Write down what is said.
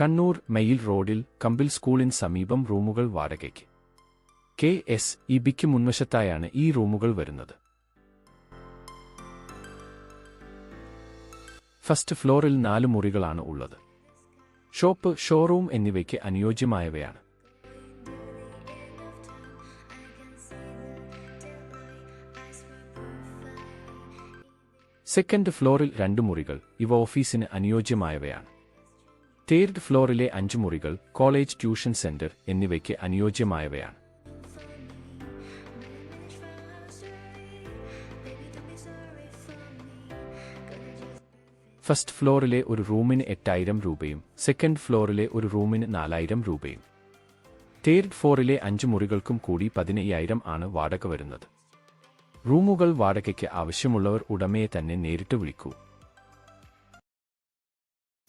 Kannur mail റോഡിൽ കമ്പിൽ സ്കൂളിന് സമീപം റൂമുകൾ വാടകയ്ക്ക്. കെ എസ് ഇ ബിക്ക് മുൻവശത്തായാണ് ഈ റൂമുകൾ വരുന്നത്. ഫസ്റ്റ് ഫ്ലോറിൽ നാല് മുറികളാണ് ഉള്ളത്. ഷോപ്പ് ഷോറൂം എന്നിവയ്ക്ക് അനുയോജ്യമായവയാണ്. സെക്കൻഡ് ഫ്ലോറിൽ രണ്ട് മുറികൾ ഇവ ഓഫീസിന് അനുയോജ്യമായവയാണ്. തേർഡ് ഫ്ലോറിലെ അഞ്ച് മുറികൾ കോളേജ് ട്യൂഷൻ സെന്റർ എന്നിവയ്ക്ക് അനുയോജ്യമായവയാണ്. ഫസ്റ്റ് ഫ്ലോറിലെ ഒരു റൂമിന് എട്ടായിരം രൂപയും സെക്കൻഡ് ഫ്ലോറിലെ ഒരു റൂമിന് നാലായിരം രൂപയും. തേർഡ് ഫ്ലോറിലെ അഞ്ച് മുറികൾക്കും കൂടി പതിനയ്യായിരം ആണ് വാടക വരുന്നത്. റൂമുകൾ വാടകയ്ക്ക് ആവശ്യമുള്ളവർ ഉടമയെ തന്നെ നേരിട്ട് വിളിക്കൂ.